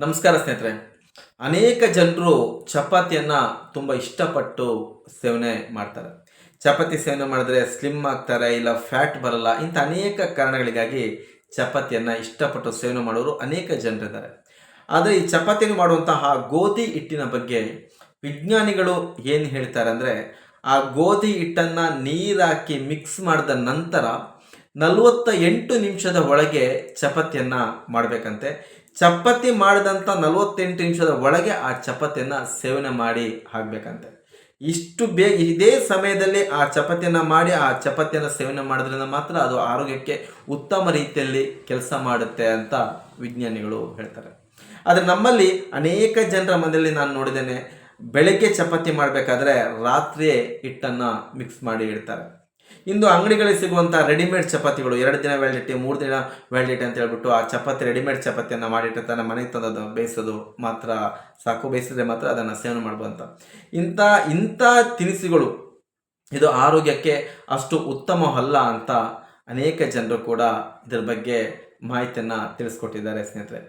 ನಮಸ್ಕಾರ ಸ್ನೇಹಿತರೆ. ಅನೇಕ ಜನರು ಚಪಾತಿಯನ್ನು ತುಂಬ ಇಷ್ಟಪಟ್ಟು ಸೇವನೆ ಮಾಡ್ತಾರೆ. ಚಪಾತಿ ಸೇವನೆ ಮಾಡಿದ್ರೆ ಸ್ಲಿಮ್ ಆಗ್ತಾರೆ, ಇಲ್ಲ ಫ್ಯಾಟ್ ಬರಲ್ಲ, ಇಂಥ ಅನೇಕ ಕಾರಣಗಳಿಗಾಗಿ ಚಪಾತಿಯನ್ನು ಇಷ್ಟಪಟ್ಟು ಸೇವನೆ ಮಾಡೋರು ಅನೇಕ ಜನರಿದ್ದಾರೆ. ಆದರೆ ಈ ಚಪಾತಿಯನ್ನು ಮಾಡುವಂತಹ ಗೋಧಿ ಹಿಟ್ಟಿನ ಬಗ್ಗೆ ವಿಜ್ಞಾನಿಗಳು ಏನು ಹೇಳ್ತಾರೆ ಅಂದರೆ, ಆ ಗೋಧಿ ಹಿಟ್ಟನ್ನು ನೀರಾಕಿ ಮಿಕ್ಸ್ ಮಾಡಿದ ನಂತರ ನಲವತ್ತ ಎಂಟು ನಿಮಿಷದ ಒಳಗೆ ಚಪಾತಿಯನ್ನು ಮಾಡಬೇಕಂತೆ. ಚಪಾತಿ ಮಾಡಿದಂಥ ನಲವತ್ತೆಂಟು ನಿಮಿಷದ ಒಳಗೆ ಆ ಚಪಾತಿಯನ್ನು ಸೇವನೆ ಮಾಡಿ ಹಾಕಬೇಕಂತೆ. ಇಷ್ಟು ಬೇಗ ಇದೇ ಸಮಯದಲ್ಲಿ ಆ ಚಪಾತಿಯನ್ನು ಮಾಡಿ ಆ ಚಪಾತಿಯನ್ನು ಸೇವನೆ ಮಾಡೋದ್ರಿಂದ ಮಾತ್ರ ಅದು ಆರೋಗ್ಯಕ್ಕೆ ಉತ್ತಮ ರೀತಿಯಲ್ಲಿ ಕೆಲಸ ಮಾಡುತ್ತೆ ಅಂತ ವಿಜ್ಞಾನಿಗಳು ಹೇಳ್ತಾರೆ. ಆದರೆ ನಮ್ಮಲ್ಲಿ ಅನೇಕ ಜನರ ಮನೆಯಲ್ಲಿ ನಾನು ನೋಡಿದ್ದೇನೆ, ಬೆಳಗ್ಗೆ ಚಪಾತಿ ಮಾಡಬೇಕಾದ್ರೆ ರಾತ್ರಿಯೇ ಹಿಟ್ಟನ್ನು ಮಿಕ್ಸ್ ಮಾಡಿ ಇಡ್ತಾರೆ. ಇಂದು ಅಂಗಡಿಗಳಲ್ಲಿ ಸಿಗುವಂಥ ರೆಡಿಮೇಡ್ ಚಪಾತಿಗಳು. ಎರಡು ದಿನ ವ್ಯಾಲಿಡಿಟಿ ಮೂರು ದಿನ ವ್ಯಾಲಿಡಿಟಿ ಅಂತ ಹೇಳ್ಬಿಟ್ಟು ಆ ಚಪಾತಿ, ರೆಡಿಮೇಡ್ ಚಪಾತಿಯನ್ನು ಮಾಡಿಟ್ಟಿರ್ತಾನೆ ಮನೆಗೆ ತಂದದ್ದು ಬೇಯಿಸೋದು ಮಾತ್ರ ಸಾಕು. ಬೇಯಿಸಿದ್ರೆ ಮಾತ್ರ ಅದನ್ನು ಸೇವನೆ ಮಾಡ್ಬೋದು ಇಂಥ ಇಂಥ ತಿನಿಸುಗಳು, ಇದು ಆರೋಗ್ಯಕ್ಕೆ ಅಷ್ಟು ಉತ್ತಮವಲ್ಲ ಅಂತ ಅನೇಕ ಜನರು ಕೂಡ ಇದ್ರ ಬಗ್ಗೆ ಮಾಹಿತಿಯನ್ನು ತಿಳಿಸ್ಕೊಟ್ಟಿದ್ದಾರೆ ಸ್ನೇಹಿತರೆ.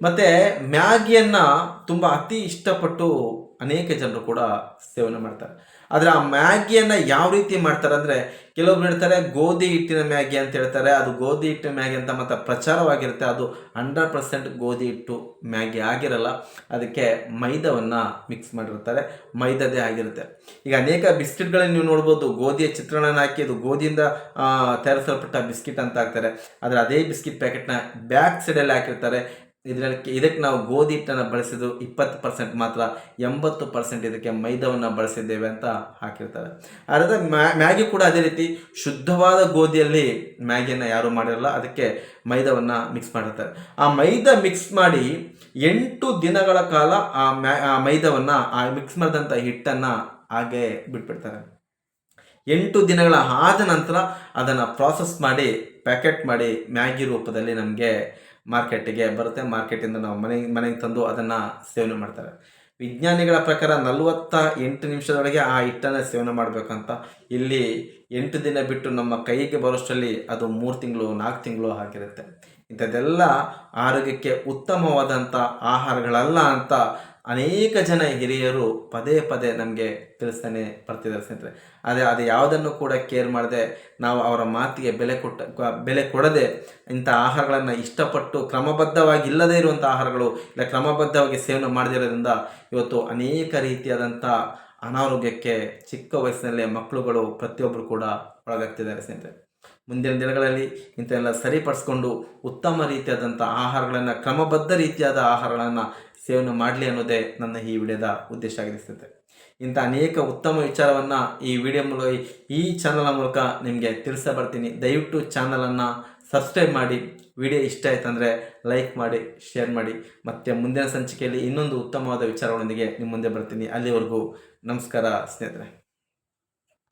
ಮತ್ತು ಮ್ಯಾಗಿಯನ್ನು ತುಂಬ ಅತಿ ಇಷ್ಟಪಟ್ಟು ಅನೇಕ ಜನರು ಕೂಡ ಸೇವನೆ ಮಾಡ್ತಾರೆ. ಆದರೆ ಆ ಮ್ಯಾಗಿಯನ್ನು ಯಾವ ರೀತಿ ಮಾಡ್ತಾರೆ ಅಂದರೆ ಕೆಲವೊಬ್ರು ಹೇಳ್ತಾರೆ, ಗೋಧಿ ಹಿಟ್ಟಿನ ಮ್ಯಾಗಿ ಅಂತ ಹೇಳ್ತಾರೆ. ಅದು ಗೋಧಿ ಹಿಟ್ಟಿನ ಮ್ಯಾಗಿ ಅಂತ ಮತ್ತು ಪ್ರಚಾರವಾಗಿರುತ್ತೆ. ಅದು ಹಂಡ್ರೆಡ್ ಪರ್ಸೆಂಟ್ ಗೋಧಿ ಹಿಟ್ಟು ಮ್ಯಾಗಿ ಆಗಿರಲ್ಲ. ಅದಕ್ಕೆ ಮೈದವನ್ನು ಮಿಕ್ಸ್ ಮಾಡಿರ್ತಾರೆ. ಮೈದದೇ ಆಗಿರುತ್ತೆ. ಈಗ ಅನೇಕ ಬಿಸ್ಕಿಟ್ಗಳನ್ನು ನೀವು ನೋಡ್ಬೋದು. ಗೋಧಿಯ ಚಿತ್ರಣನ ಹಾಕಿ ಅದು ಗೋಧಿಯಿಂದ ತಯಾರಿಸಲ್ಪಟ್ಟ ಬಿಸ್ಕಿಟ್ ಅಂತ ಹಾಕ್ತಾರೆ. ಆದರೆ ಅದೇ ಬಿಸ್ಕಿಟ್ ಪ್ಯಾಕೆಟ್ನ ಬ್ಯಾಕ್ ಸೈಡಲ್ಲಿ ಹಾಕಿರ್ತಾರೆ. ಇದಕ್ಕೆ ಇದಕ್ಕೆ ನಾವು ಗೋಧಿ ಹಿಟ್ಟನ್ನು ಬಳಸಿದ್ದು ಇಪ್ಪತ್ತು ಪರ್ಸೆಂಟ್ ಮಾತ್ರ, ಎಂಬತ್ತು ಪರ್ಸೆಂಟ್ ಇದಕ್ಕೆ ಮೈದವನ್ನು ಬಳಸಿದ್ದೇವೆ ಅಂತ ಹಾಕಿರ್ತಾರೆ. ಅದರ ಮ್ಯಾಗಿ ಕೂಡ ಅದೇ ರೀತಿ ಶುದ್ಧವಾದ ಗೋಧಿಯಲ್ಲಿ ಮ್ಯಾಗಿಯನ್ನು ಯಾರೂ ಮಾಡಿರಲ್ಲ, ಅದಕ್ಕೆ ಮೈದವನ್ನು ಮಿಕ್ಸ್ ಮಾಡಿರ್ತಾರೆ. ಆ ಮೈದಾ ಮಿಕ್ಸ್ ಮಾಡಿ ಎಂಟು ದಿನಗಳ ಕಾಲ ಆ ಮ್ಯಾ, ಆ ಮೈದವನ್ನು, ಆ ಮಿಕ್ಸ್ ಮಾಡಿದಂಥ ಹಿಟ್ಟನ್ನು ಹಾಗೆ ಬಿಟ್ಬಿಡ್ತಾರೆ. ಎಂಟು ದಿನಗಳ ಆದ ನಂತರ ಅದನ್ನು ಪ್ರಾಸೆಸ್ ಮಾಡಿ ಪ್ಯಾಕೆಟ್ ಮಾಡಿ ಮ್ಯಾಗಿ ರೂಪದಲ್ಲಿ ನಮಗೆ ಮಾರ್ಕೆಟಿಗೆ ಬರುತ್ತೆ. ಮಾರ್ಕೆಟಿಂದ ನಾವು ಮನೆ ಮನೆಗೆ ತಂದು ಅದನ್ನು ಸೇವನೆ ಮಾಡ್ತಾರೆ. ವಿಜ್ಞಾನಿಗಳ ಪ್ರಕಾರ ನಲವತ್ತ ಎಂಟು ನಿಮಿಷದೊಳಗೆ ಆ ಹಿಟ್ಟನ್ನು ಸೇವನೆ ಮಾಡಬೇಕಂತ ಇಲ್ಲಿ ಎಂಟು ದಿನ ಬಿಟ್ಟು ನಮ್ಮ ಕೈಗೆ ಬರೋಷ್ಟರಲ್ಲಿ ಅದು ಮೂರು ತಿಂಗಳು, ನಾಲ್ಕು ತಿಂಗಳು ಆಗಿರುತ್ತೆ ಇಂಥದ್ದೆಲ್ಲ ಆರೋಗ್ಯಕ್ಕೆ ಉತ್ತಮವಾದಂಥ ಆಹಾರಗಳಲ್ಲ ಅಂತ ಅನೇಕ ಜನ ಹಿರಿಯರು ಪದೇ ಪದೇ ನಮಗೆ ತಿಳಿಸ್ತಾನೆ ಬರ್ತಿದ್ದಾರೆ ಸ್ನೇಹಿತರೆ. ಆದರೆ ಅದು ಯಾವುದನ್ನು ಕೂಡ ಕೇರ್ ಮಾಡದೆ ನಾವು ಅವರ ಮಾತಿಗೆ ಬೆಲೆ ಕೊಟ್ಟ, ಬೆಲೆ ಕೊಡದೆ ಇಂಥ ಆಹಾರಗಳನ್ನು ಇಷ್ಟಪಟ್ಟು ಕ್ರಮಬದ್ಧವಾಗಿ ಇಲ್ಲದೇ ಇರುವಂಥ ಆಹಾರಗಳು ಇಲ್ಲ, ಕ್ರಮಬದ್ಧವಾಗಿ ಸೇವನೆ ಮಾಡದಿರೋದ್ರಿಂದ ಇವತ್ತು ಅನೇಕ ರೀತಿಯಾದಂಥ ಅನಾರೋಗ್ಯಕ್ಕೆ ಚಿಕ್ಕ ವಯಸ್ಸಿನಲ್ಲೇ ಮಕ್ಕಳುಗಳು ಪ್ರತಿಯೊಬ್ಬರು ಕೂಡ ಒಳಗಾಗ್ತಿದ್ದಾರೆ ಸ್ನೇಹಿತರೆ. ಮುಂದಿನ ದಿನಗಳಲ್ಲಿ ಇಂಥೆಲ್ಲ ಸರಿಪಡಿಸ್ಕೊಂಡು ಉತ್ತಮ ರೀತಿಯಾದಂಥ ಆಹಾರಗಳನ್ನು, ಕ್ರಮಬದ್ಧ ರೀತಿಯಾದ ಆಹಾರಗಳನ್ನು ಸೇವನೆ ಮಾಡಲಿ ಅನ್ನೋದೇ ನನ್ನ ಈ ವಿಡಿಯೋದ ಉದ್ದೇಶ ಆಗಿದೆ ಸ್ನೇಹಿತರೆ ಇಂಥ ಅನೇಕ ಉತ್ತಮ ವಿಚಾರವನ್ನು ಈ ವಿಡಿಯೋ ಮೂಲಕ, ಈ ಚಾನಲ್ನ ಮೂಲಕ ನಿಮಗೆ ತಿಳಿಸ ಬರ್ತೀನಿ. ದಯವಿಟ್ಟು ಚಾನಲನ್ನು ಸಬ್ಸ್ಕ್ರೈಬ್ ಮಾಡಿ. ವಿಡಿಯೋ ಇಷ್ಟ ಆಯ್ತಂದರೆ ಲೈಕ್ ಮಾಡಿ ಶೇರ್ ಮಾಡಿ. ಮತ್ತು ಮುಂದಿನ ಸಂಚಿಕೆಯಲ್ಲಿ ಇನ್ನೊಂದು ಉತ್ತಮವಾದ ವಿಚಾರಗಳೊಂದಿಗೆ ನಿಮ್ಮ ಮುಂದೆ ಬರ್ತೀನಿ. ಅಲ್ಲಿವರೆಗೂ ನಮಸ್ಕಾರ ಸ್ನೇಹಿತರೆ.